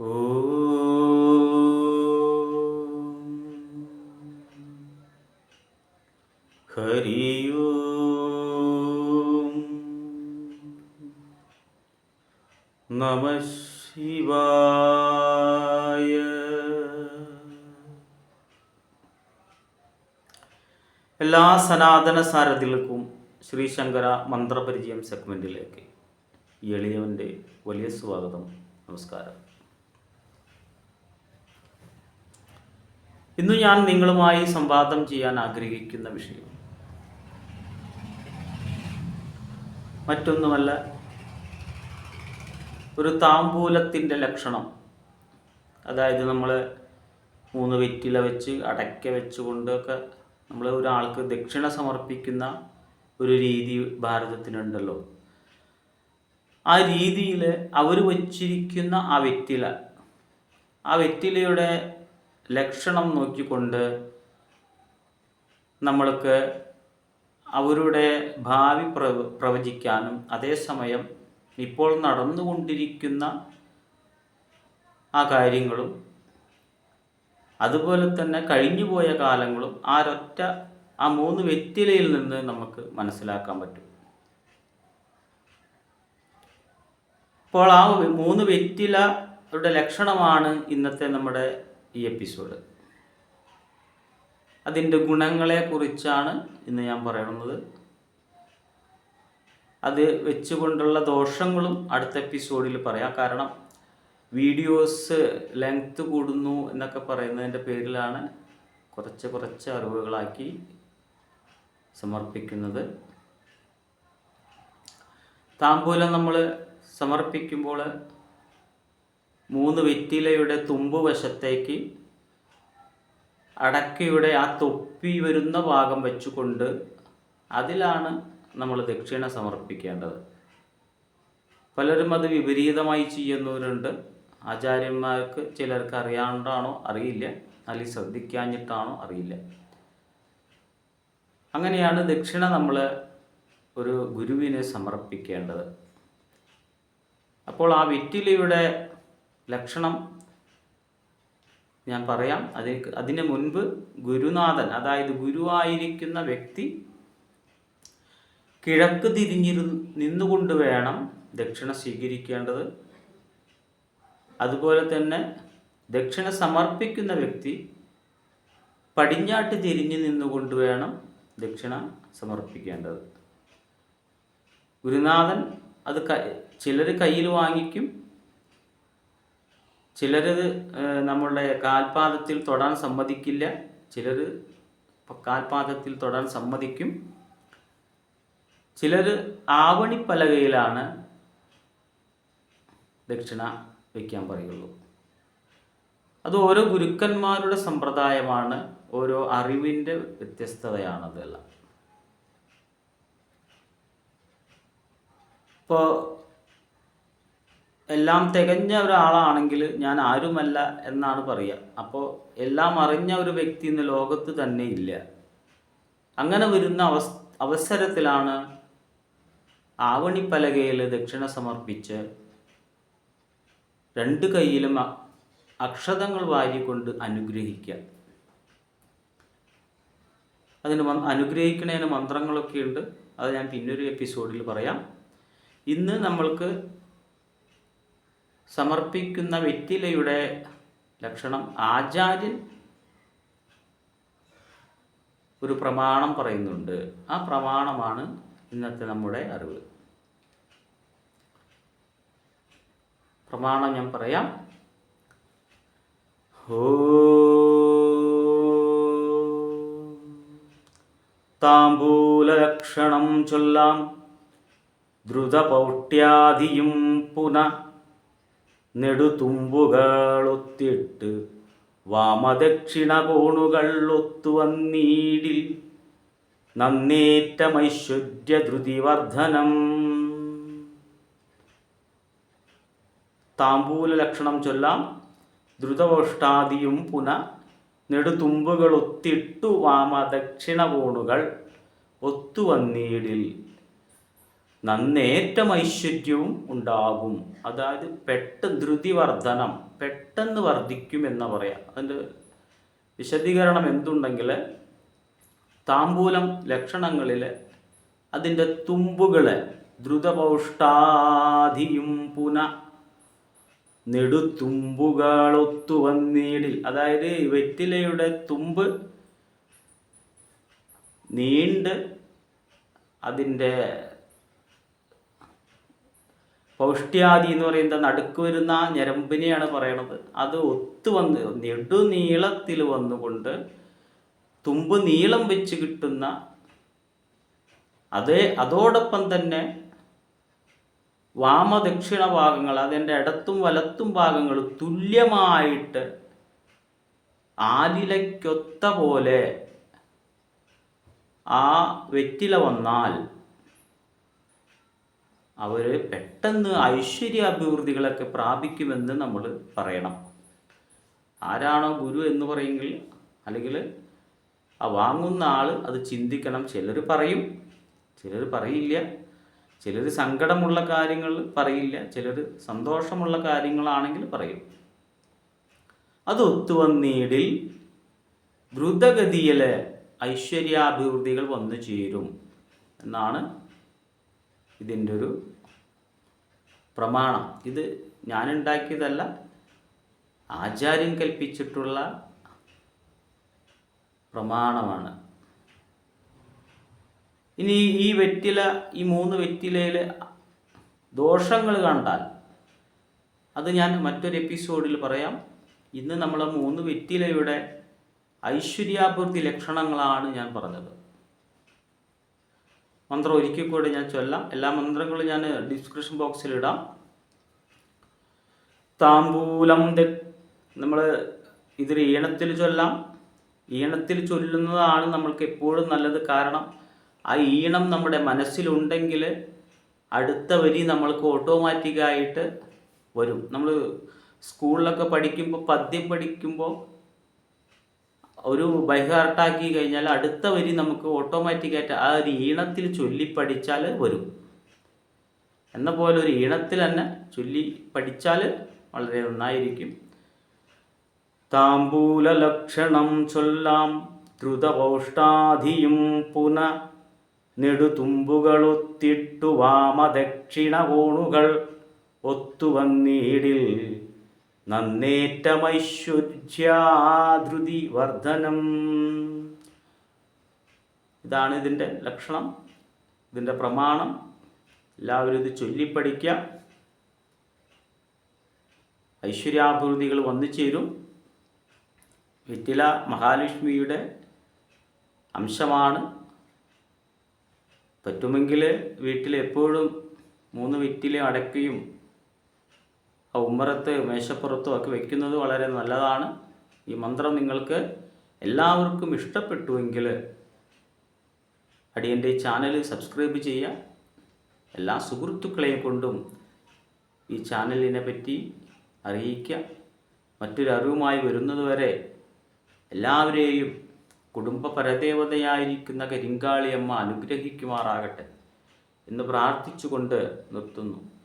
നമ ശിവായ. എല്ലാ സനാതന സാരഥികൾക്കും ശ്രീശങ്കര മന്ത്രപരിചയം സെഗ്മെന്റിലേക്ക് എളിയവന്റെ വലിയ സ്വാഗതം നമസ്കാരം. ഇന്ന് ഞാൻ നിങ്ങളുമായി സംവാദം ചെയ്യാൻ ആഗ്രഹിക്കുന്ന വിഷയം. മറ്റൊന്നുമല്ല ഒരു താമ്പൂലത്തിന്റെ ലക്ഷണം. അതായത് നമ്മൾ മൂന്ന് വെറ്റില വെച്ച് അടയ്ക്ക വെച്ചുകൊണ്ടൊക്കെ നമ്മൾ ഒരാൾക്ക് ദക്ഷിണ സമർപ്പിക്കുന്ന ഒരു രീതി ഭാരതത്തിനുണ്ടല്ലോ. ആ രീതിയിൽ അവർ വച്ചിരിക്കുന്ന ആ വെറ്റില ആ വെറ്റിലയുടെ ലക്ഷണം നോക്കിക്കൊണ്ട് നമ്മൾക്ക് അവരുടെ ഭാവി പ്രവ പ്രവചിക്കാനും അതേസമയം ഇപ്പോൾ നടന്നുകൊണ്ടിരിക്കുന്ന ആ കാര്യങ്ങളും അതുപോലെ തന്നെ കഴിഞ്ഞുപോയ കാലങ്ങളും ആ ഒറ്റ ആ മൂന്ന് വ്യക്തിലയിൽ നിന്ന് നമുക്ക് മനസ്സിലാക്കാൻ പറ്റും. അപ്പോൾ ആ മൂന്ന് വ്യക്തിലയുടെ ലക്ഷണമാണ് ഇന്നത്തെ നമ്മുടെ ഈ എപ്പിസോഡ്. അതിന്റെ ഗുണങ്ങളെക്കുറിച്ചാണ് ഇന്ന് ഞാൻ പറയുന്നത്. അത് വെച്ചുകൊണ്ടുള്ള ദോഷങ്ങളും അടുത്ത എപ്പിസോഡിൽ പറയാം. കാരണം വീഡിയോസ് ലെങ്ത് കൂടുന്നു എന്നൊക്കെ പറയുന്നതിന്റെ പേരിലാണ് കുറച്ച് കുറച്ച് അറിവുകളാക്കി സമർപ്പിക്കുന്നത്. താമ്പൂലം നമ്മൾ സമർപ്പിക്കുമ്പോൾ മൂന്ന് വെറ്റിലയുടെ തുമ്പ് വശത്തേക്ക് അടക്കയുടെ ആ തൊപ്പി വരുന്ന ഭാഗം വെച്ചുകൊണ്ട് അതിലാണ് നമ്മൾ ദക്ഷിണ സമർപ്പിക്കേണ്ടത്. പലരും അത് വിപരീതമായി ചെയ്യുന്നവരുണ്ട്. ആചാര്യന്മാർക്ക് ചിലർക്ക് അറിയാണ്ടാണോ? അറിയില്ല. അല്ലെങ്കിൽ ശ്രദ്ധിക്കാഞ്ഞിട്ടാണോ? അറിയില്ല. അങ്ങനെയാണ് ദക്ഷിണ നമ്മൾ ഒരു ഗുരുവിനെ സമർപ്പിക്കേണ്ടത്. അപ്പോൾ ആ വെറ്റിലയുടെ ലക്ഷണം ഞാൻ പറയാം. അതിന് അതിന് മുൻപ് ഗുരുനാഥൻ അതായത് ഗുരുവായിരിക്കുന്ന വ്യക്തി കിഴക്ക് തിരിഞ്ഞിരു നിന്നുകൊണ്ട് വേണം ദക്ഷിണ സ്വീകരിക്കേണ്ടത്. അതുപോലെ തന്നെ ദക്ഷിണ സമർപ്പിക്കുന്ന വ്യക്തി പടിഞ്ഞാട്ട് തിരിഞ്ഞു നിന്നുകൊണ്ട് വേണം ദക്ഷിണ സമർപ്പിക്കേണ്ടത്. ഗുരുനാഥൻ അത് ചിലർ കയ്യിൽ വാങ്ങിക്കും ചിലരത് നമ്മളുടെ കാൽപാദത്തിൽ തൊടാൻ സമ്മതിക്കില്ല. ചിലർ കാൽപാദത്തിൽ തൊടാൻ സമ്മതിക്കും. ചിലർ ആവണിപ്പലകയിലാണ് ദക്ഷിണ വയ്ക്കാൻ പറയുള്ളൂ. അത് ഓരോ ഗുരുക്കന്മാരുടെ സമ്പ്രദായമാണ് ഓരോ അറിവിന്റെ വ്യത്യസ്തതയാണതെല്ലാം. ഇപ്പോൾ എല്ലാം തികഞ്ഞ ഒരാളാണെങ്കിൽ ഞാൻ ആരുമല്ല എന്നാണ് പറയുക. അപ്പോൾ എല്ലാം അറിഞ്ഞ ഒരു വ്യക്തി ഇന്ന് ലോകത്ത് തന്നെ ഇല്ല. അങ്ങനെ വരുന്ന അവസ് അവസരത്തിലാണ് ആവണിപ്പലകയിൽ ദക്ഷിണ സമർപ്പിച്ച് രണ്ട് കൈയിലും അക്ഷതങ്ങൾ വാരിക്കൊണ്ട് അനുഗ്രഹിക്കുക. അതിന് അനുഗ്രഹിക്കുന്നതിന് മന്ത്രങ്ങളൊക്കെ ഉണ്ട് അത് ഞാൻ പിന്നൊരു എപ്പിസോഡിൽ പറയാം. ഇന്ന് നമ്മൾക്ക് സമർപ്പിക്കുന്ന വെറ്റിലയുടെ ലക്ഷണം ആചാര്യൻ ഒരു പ്രമാണം പറയുന്നുണ്ട്. ആ പ്രമാണമാണ് ഇന്നത്തെ നമ്മുടെ അറിവ്. പ്രമാണം ഞാൻ പറയാം. ഓ ചൊല്ലാം ദ്രുതപൗട്ട്യാദിയും പുന നെടുതുമ്പുകളൊത്തിട്ട് വാമദക്ഷിണ കോണുകൾ ഒത്തുവന്നീടിൽ നന്നേറ്റമൈശ്വര്യധൃതിവർദ്ധനം. താമ്പൂല ലക്ഷണം ചൊല്ലാം ദ്രുതവോഷ്ടാദിയും പുന നെടുതുമ്പുകളൊത്തിട്ടു വാമദക്ഷിണ കോണുകൾ ഒത്തുവന്നീടിൽ നന്നേറ്റം ഐശ്വര്യവും ഉണ്ടാകും. അതായത് പെട്ട ധൃതി വർധനം പെട്ടെന്ന് വർദ്ധിക്കും എന്ന് പറയാം. അതിന്റെ വിശദീകരണം എന്തുണ്ടെങ്കിൽ താമ്പൂലം ലക്ഷണങ്ങളിൽ അതിന്റെ തുമ്പുകളെ ദ്രുതപൗഷ്ടാധിയും പുന നെടുത്തുമ്പുകളൊത്തു വന്നീടിൽ അതായത് വെറ്റിലയുടെ തുമ്പ് നീണ്ട് അതിന്റെ പൗഷ്ട്യാദി എന്ന് പറയുന്നത് നടുക്ക് വരുന്ന ഞരമ്പിനെയാണ് പറയണത്. അത് ഒത്തു വന്ന് നെടുനീളത്തിൽ വന്നുകൊണ്ട് തുമ്പ് നീളം വെച്ച് കിട്ടുന്ന അതേ അതോടൊപ്പം തന്നെ വാമദക്ഷിണ ഭാഗങ്ങൾ അതിന്റെ ഇടത്തും വലത്തും ഭാഗങ്ങൾ തുല്യമായിട്ട് ആലിലയ്ക്കൊത്ത പോലെ ആ വെറ്റില വന്നാൽ അവർ പെട്ടെന്ന് ഐശ്വര്യ അഭിവൃദ്ധികളൊക്കെ പ്രാപിക്കുമെന്ന് നമ്മൾ പറയണം. ആരാണോ ഗുരു എന്ന് പറയുമെങ്കിൽ അല്ലെങ്കിൽ ആ വാങ്ങുന്ന ആൾ അത് ചിന്തിക്കണം. ചിലർ പറയും ചിലർ പറയില്ല. ചിലർ സങ്കടമുള്ള കാര്യങ്ങൾ പറയില്ല. ചിലർ സന്തോഷമുള്ള കാര്യങ്ങളാണെങ്കിൽ പറയും. അത് ഒത്തുവന്നീടിൽ ദ്രുതഗതിയിലെ ഐശ്വര്യാഭിവൃദ്ധികൾ വന്നു ചേരും എന്നാണ് ഇതിന്റെ ഒരു പ്രമാണം. ഇത് ഞാനുണ്ടാക്കിയതല്ല ആചാര്യൻ കൽപ്പിച്ചിട്ടുള്ള പ്രമാണമാണ്. ഇനി ഈ വെറ്റില ഈ മൂന്ന് വെറ്റിലയിൽ ദോഷങ്ങൾ കണ്ടാൽ അത് ഞാൻ മറ്റൊരു എപ്പിസോഡിൽ പറയാം. ഇന്ന് നമ്മൾ മൂന്ന് വെറ്റിലയുടെ ഐശ്വര്യാഭിവൃദ്ധി ലക്ഷണങ്ങളാണ് ഞാൻ പറഞ്ഞത്. മന്ത്രം ഒരിക്കൽ കൂടി ഞാൻ ചൊല്ലാം. എല്ലാ മന്ത്രങ്ങളും ഞാൻ ഡിസ്ക്രിപ്ഷൻ ബോക്സിൽ ഇടാം. താമ്പൂലം നമ്മൾ ഇതൊരു ഈണത്തിൽ ചൊല്ലാം. ഈണത്തിൽ ചൊല്ലുന്നതാണ് നമ്മൾക്ക് എപ്പോഴും നല്ലത് കാരണം ആ ഈണം നമ്മുടെ മനസ്സിലുണ്ടെങ്കിൽ അടുത്ത വരി നമ്മൾക്ക് ഓട്ടോമാറ്റിക്കായിട്ട് വരും. നമ്മൾ സ്കൂളിലൊക്കെ പഠിക്കുമ്പോൾ പദ്യം പഠിക്കുമ്പോൾ ഒരു ബൈഹാർട്ടാക്കി കഴിഞ്ഞാൽ അടുത്ത വരി നമുക്ക് ഓട്ടോമാറ്റിക്കായിട്ട് ആ ഒരു ഈണത്തിൽ ചൊല്ലി പഠിച്ചാൽ വരും. എന്ന പോലെ ഒരു ഈണത്തിൽ തന്നെ ചൊല്ലി പഠിച്ചാൽ വളരെ നന്നായിരിക്കും. താമ്പൂല ലക്ഷണം ചൊല്ലാം ദ്രുതപൗഷ്ടാധിയും പുന നെടുതുമ്പുകളൊത്തിട്ടു വാമദക്ഷിണ കോണുകൾ ഒത്തുവന്നീടിൽ നന്നേറ്റമൈശ്വര്യാധൃതി വർധനം ഇതാണ് ഇതിന്റെ ലക്ഷണം ഇതിന്റെ പ്രമാണം. എല്ലാവരും ഇത് ചൊല്ലിപ്പഠിക്കുക. ഐശ്വര്യാഭിവൃദ്ധികൾ വന്നു ചേരും വിറ്റില മഹാലക്ഷ്മിയുടെ അംശമാണ്. പറ്റുമെങ്കിൽ വീട്ടിൽ എപ്പോഴും മൂന്ന് വിറ്റില അടയ്ക്കുകയും ആ ഉമ്മറത്ത് മേശപ്പുറത്തും ഒക്കെ വെക്കുന്നത് വളരെ നല്ലതാണ്. ഈ മന്ത്രം നിങ്ങൾക്ക് എല്ലാവർക്കും ഇഷ്ടപ്പെട്ടുവെങ്കിൽ അടിയന്റെ ചാനൽ സബ്സ്ക്രൈബ് ചെയ്യുക. എല്ലാ സുഹൃത്തുക്കളെയും കൊണ്ടും ഈ ചാനലിനെ പറ്റി അറിയിക്കുക. മറ്റൊരറിവുമായി വരുന്നതുവരെ എല്ലാവരെയും കുടുംബ പരദേവതയായിരിക്കുന്ന കരിങ്കാളിയമ്മ അനുഗ്രഹിക്കുമാറാകട്ടെ എന്ന് പ്രാർത്ഥിച്ചുകൊണ്ട് നിർത്തുന്നു.